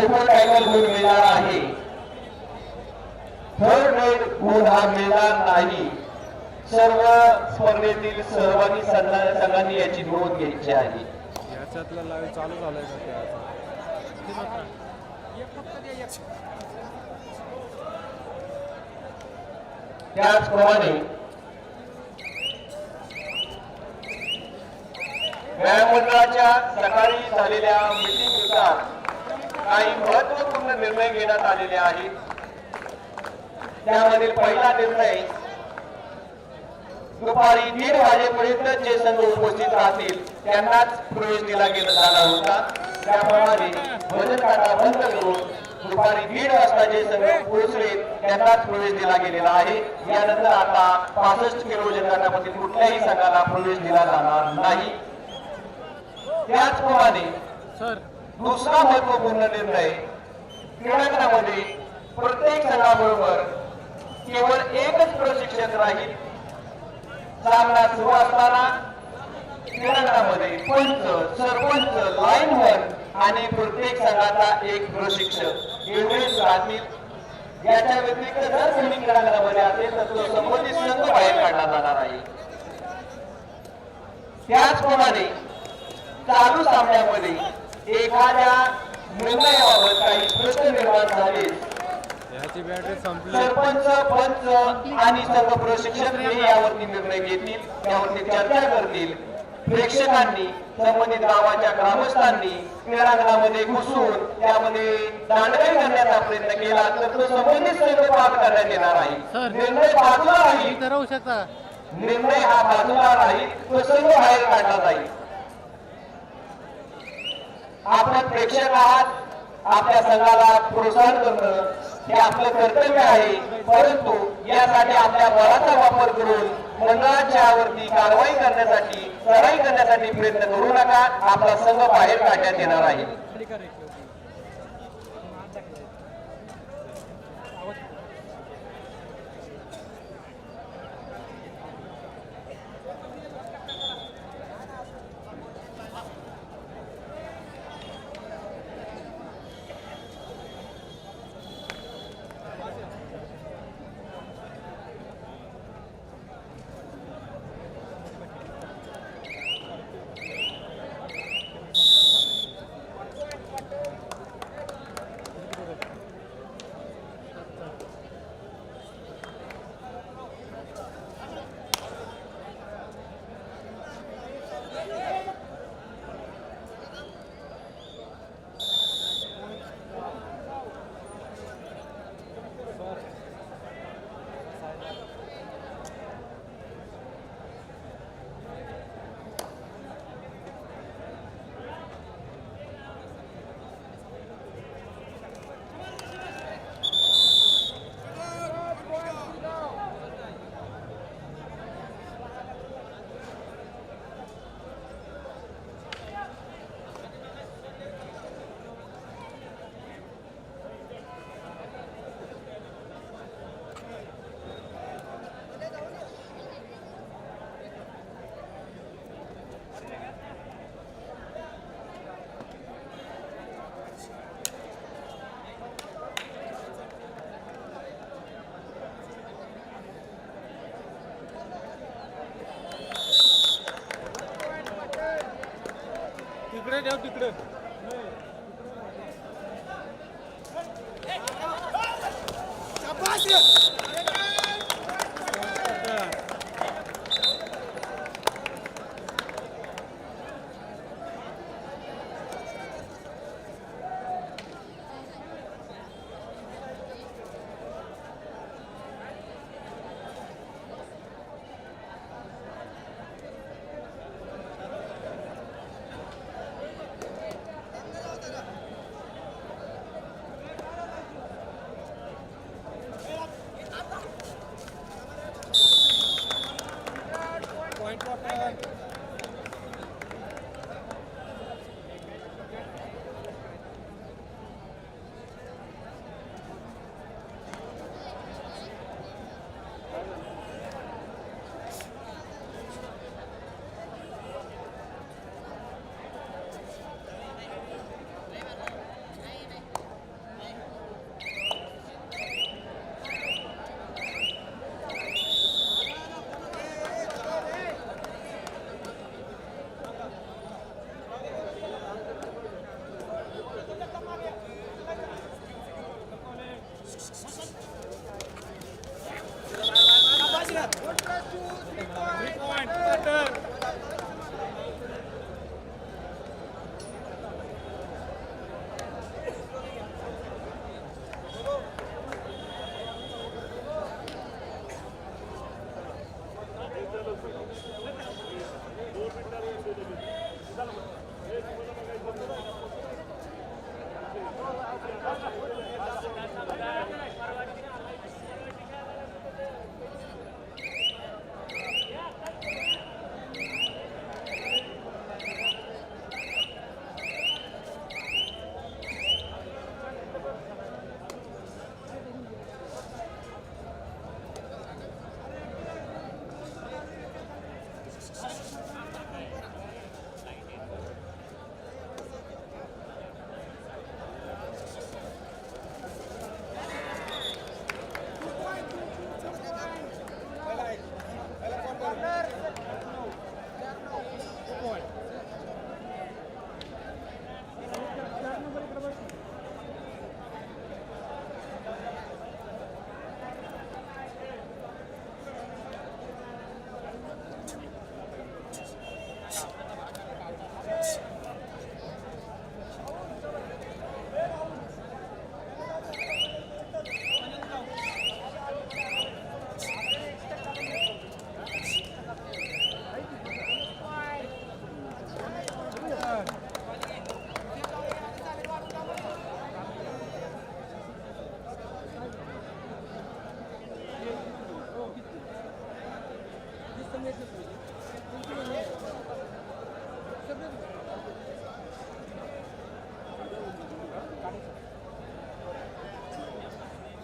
Super tiger गुण मिळणार आहे. थर्ड रेड गुण हा मिळणार नाही. सर्व स्पर्धेतील सहभागी संघा- संघांनी याची नोंद घ्यायची आहे. याच्यातला लाईव्ह चालू झालाय का ते आता? त्याचप्रमाणे व्यायाम मंडळाच्या सकाळी झालेल्या मीटिंगनुसार काही महत्त्वपूर्ण निर्णय घेण्यात आलेले आहेत. त्यामधील पहिला निर्णय दुपारी दीड वाजेपर्यंत जे संघ उपस्थित राहतील त्यांनाच प्रवेश दिला गेला झाला होता. त्याप्रमाणे भजन काटा बंद करून दुपारी दीड वाजता जे संघ पोहोचले त्यांनाच प्रवेश दिला गेलेला आहे. यानंतर आता पासष्ट किलो वजन कुठल्याही संघाला प्रवेश दिला जाणार नाही. त्याचप्रमाणे सर दुसरा महत्त्वपूर्ण निर्णय क्रीडांगणामध्ये प्रत्येक संघाबरोबर केवळ एकच प्रशिक्षक राहील. सामना सुरू असताना क्रीडांगणामध्ये पंच सरपंच लाईनमन आणि प्रत्येक संघाचा एक प्रशिक्षक एवढेच राहतील. याच्या व्यतिरिक्त जर कोणी क्रीडांगणामध्ये असेल तर तो संबंधित संघ बाहेर काढला जाणार आहे. त्याचप्रमाणे चालू सामन्यामध्ये एखाद्या निर्णयाबाबत काही प्रश्न निर्माण झाले सरपंच पंच आणि सर्व प्रशिक्षक हे यावरती निर्णय घेतील त्यावरती चर्चा करतील. प्रेक्षकांनी संबंधित गावाच्या ग्रामस्थांनी क्रीडांगणामध्ये घुसून त्यामध्ये दांडगाई करण्याचा प्रयत्न केला तर तो संबंधित संघ पास करण्यात येणार आहे. निर्णय बाजूला राहील. निर्णय हा बाजूला राहील. तो सर्व बाहेर काढला जाईल. आपण प्रेक्षक आहात आपल्या संघाला प्रोत्साहन करणं हे आपलं कर्तव्य आहे. परंतु यासाठी आपल्या बळाचा वापर करून मंडळाच्या वरती कारवाई करण्यासाठी लढाई करण्यासाठी प्रयत्न करू नका. आपला संघ बाहेर काढण्यात येणार आहे. grande, é o de grande. Capaz,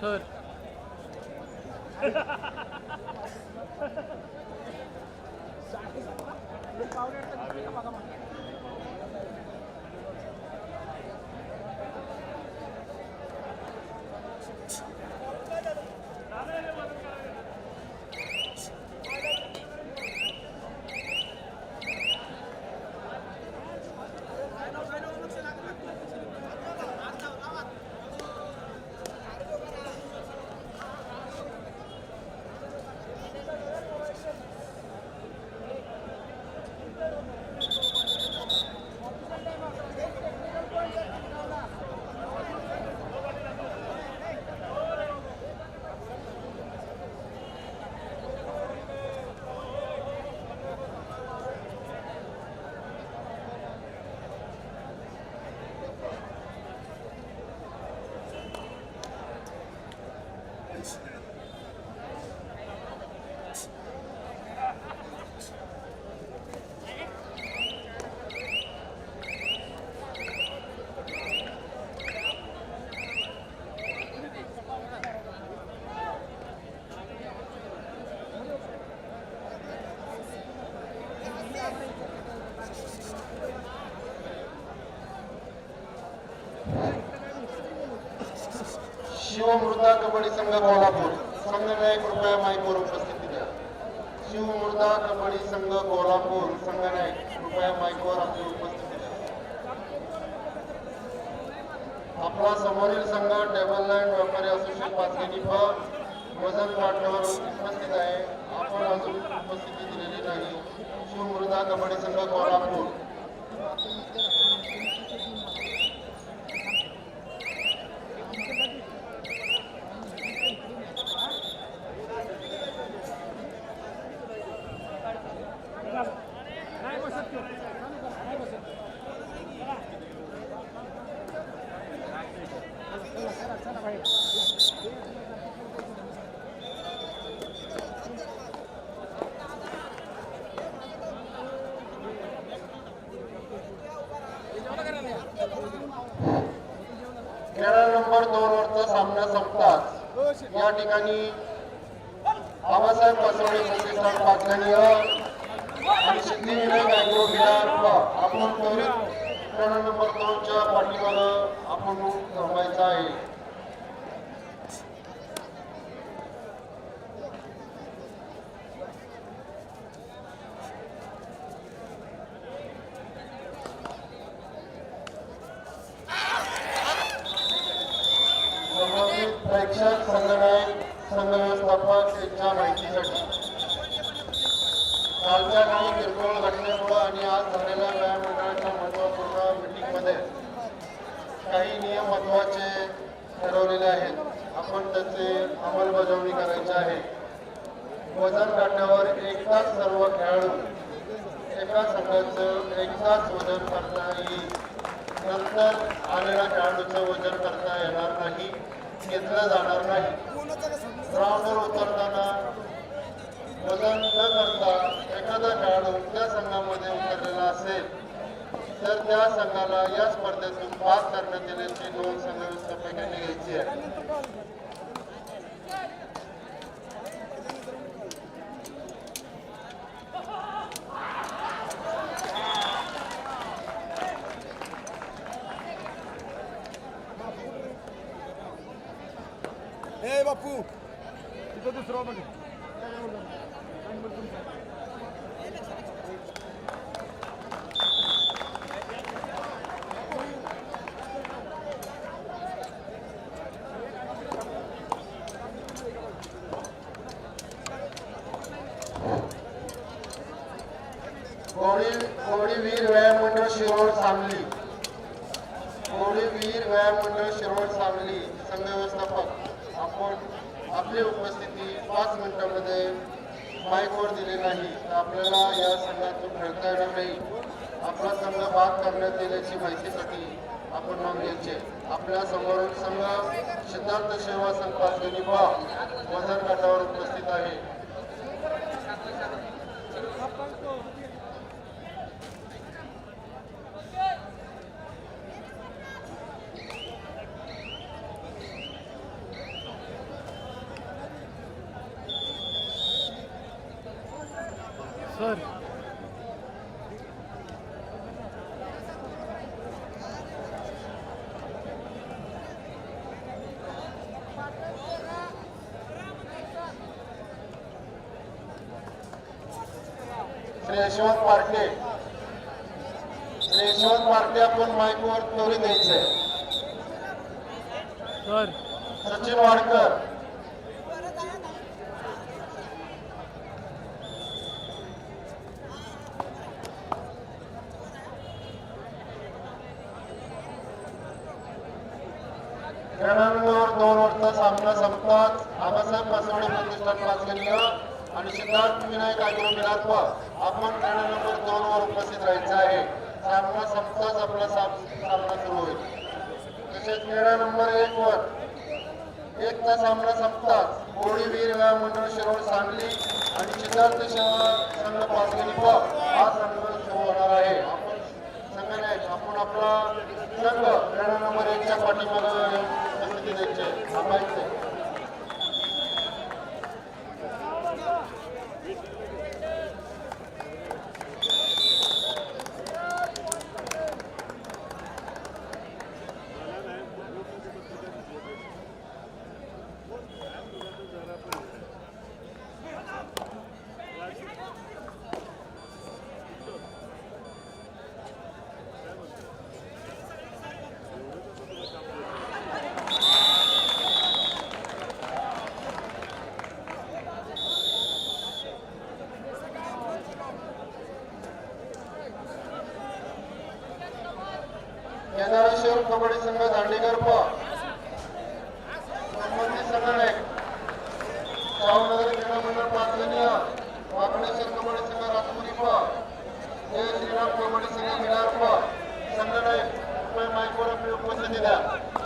sir Shivmruda kabaddi संघ कोल्हापूर. संघनायक कृपया माईकवर उपस्थिती द्या. शिवमृदा कबड्डी संघ कोल्हापूर. संघनायक कृपया माईकवर आपली उपस्थिती द्या. आपला समोरील संघ टेबल लँड व्यापारी असोसिएशन पाचगणी प वजन काठ्यावर उपस्थित आहे. आपण अजून उपस्थिती दिलेली नाही. शिवमृदा कबड्डी संघ कोल्हापूर खेळ नंबर दोन वरचा सामना संपताच या ठिकाणी बाबासाहेब बसवणे प्रतिष्ठान पाचगणी आणि सिद्धिविनायक अॅग्रो बिहार आपण त्वरित खेळ नंबर दोनच्या पाठीवर आपण थांबायचं आहे संबंधित प्रेक्षक संघनायक संघ व्यवस्थापक यांच्या माहितीसाठी कालच्या काही आणि आज झालेल्या व्यायाम मंडळाच्या महत्त्वपूर्ण मीटिंगमध्ये काही नियम महत्त्वाचे ठरवलेले आहेत. आपण त्याचे अंमलबजावणी करायची आहे. वजन काट्यावर एकदाच सर्व खेळाडू एका संघाचं एकदाच वजन करता येईल नंतर आलेल्या खेळाडूचं वजन करता येणार नाही घेतलं जाणार नाही. ग्राउंडवर उतरताना वजन न करता एखादा खेळाडू त्या संघामध्ये उतरलेला असेल तर त्या संघाला या स्पर्धेतून पास करण्यात येण्याची नोंद संघ व्यवस्थापकांनी घ्यायची आहे. ए बापू तिथं दुसरं म्हणजे बिल्कुल सर आपल्या संघ सिद्धार्थ सेवा संघ पाचगणी बा वजन गटावर उपस्थित आहे. दोन सामना संपतात. आबासाहेब पासवडे प्रतिष्ठान पाचगणीय आणि सिद्धार्थ विनायक आग्रो मिलात्व आपण खेळा नंबर दोन वर उपस्थित राहायचं आहे. सामना संपताच आपला सामना सुरू होईल. तसेच खेळा नंबर एक वर एकचा सामना संपताच. कोळी वीर व्यायाम मंडळ शिरोळ सांगली आणि सिद्धार्थ संघ पाचगणी प. हा संघ सुरू होणार आहे. आपण संघ नाही आपण आपला संघ. खेळा नंबर एकच्या पाठीमागे उपस्थिती द्यायचे थांबायचे केदारेश्वर कबड्डी संघ दांडेकर प संबंधित संघ नायक शाहूनगर क्रीडा मंडळ पाचगणीय वाकडेश्वर कबड्डी संघ राजपुरी प जय श्रीराम कबड्डी संघ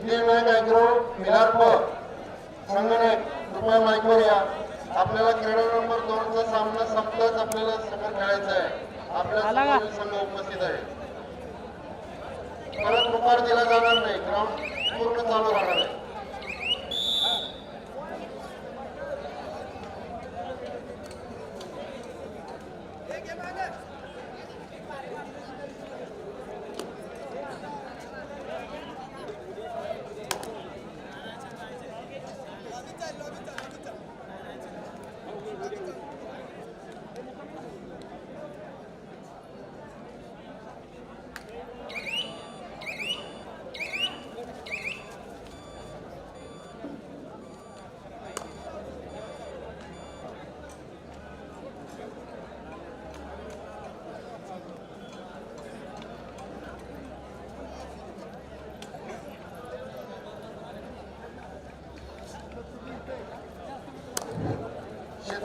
सिद्धिविनायक अॅग्रो मिलार प संगणक कृपया माईकवर या. आपल्याला क्रीडा नंबर दोनचा सामना संपताच आपल्याला समोर खेळायचा आहे. आपल्या संघ उपस्थित आहे. परत दुपार दिला जाणार नाही. ग्राउंड पूर्ण चालू राहणार आहे.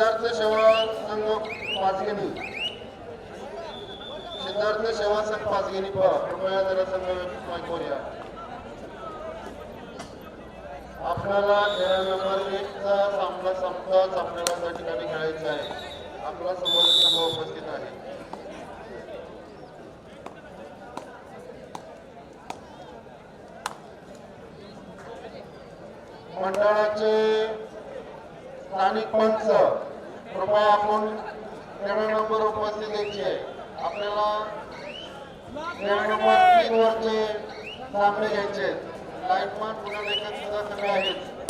सिद्धार्थ सेवा संघ पाचगिणी. सिद्धार्थ सेवा संघ पाचगिणी पहा. कृपया जरा संघ या आपल्याला खेळा नंबर एकचा सामना संपताच आपल्याला त्या ठिकाणी खेळायचा आहे. आपला समोर संघ उपस्थित आहे. मंडळाचे स्थानिक पंच कृपया आपण तेरा नंबर उपस्थित यायचे आपल्याला तेरा नंबर तीन वरचे सामने घ्यायचे लाईटमॅन पुन्हा देखील सुद्धा कमी आहेत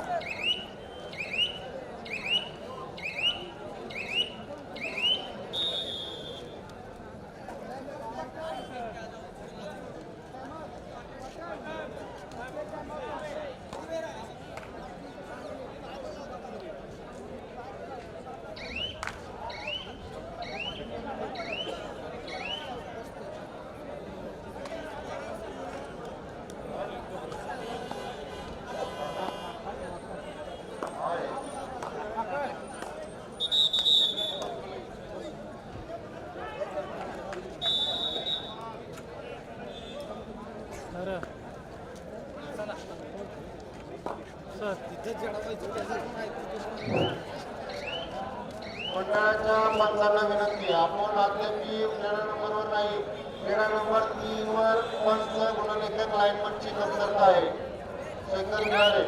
सर सर मंडळाच्या पंचांना विनंती आपण आपण अद्यापी खेळा नंबरवर नाही खेळा नंबर तीन वर पंच गुणलेखक लाईनमनची कसरत आहे? शंकर मिळाले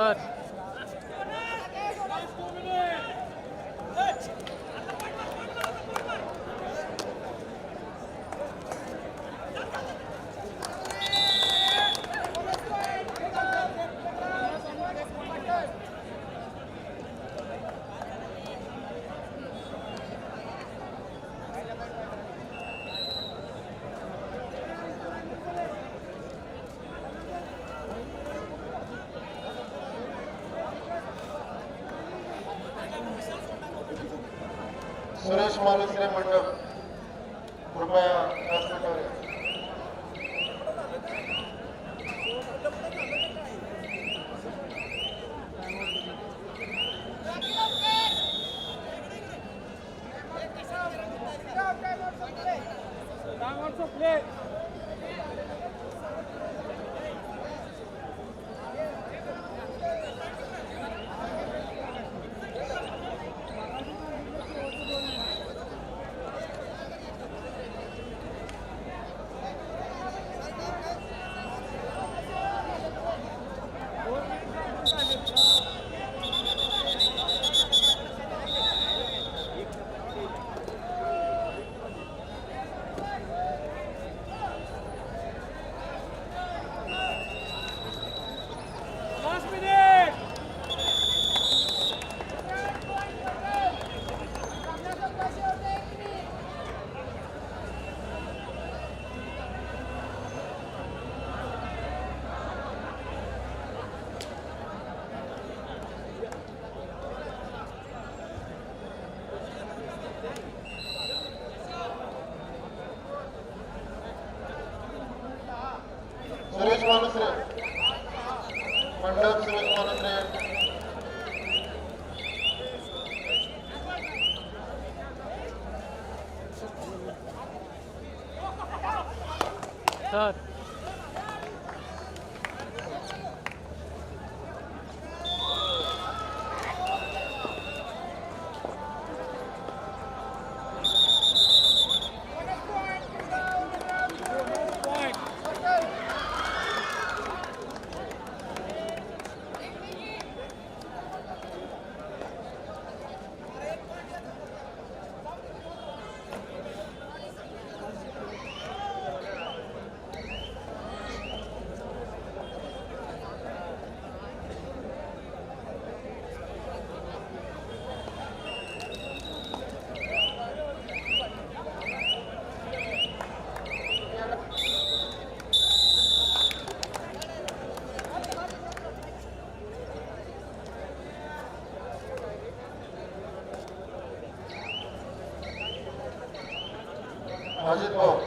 सर सुरेश मालुसरे मंडप कृपया व्यासपीठावर या. सुरेश मालुसरे मंडप सुरेश मालुसरे सर 다시 또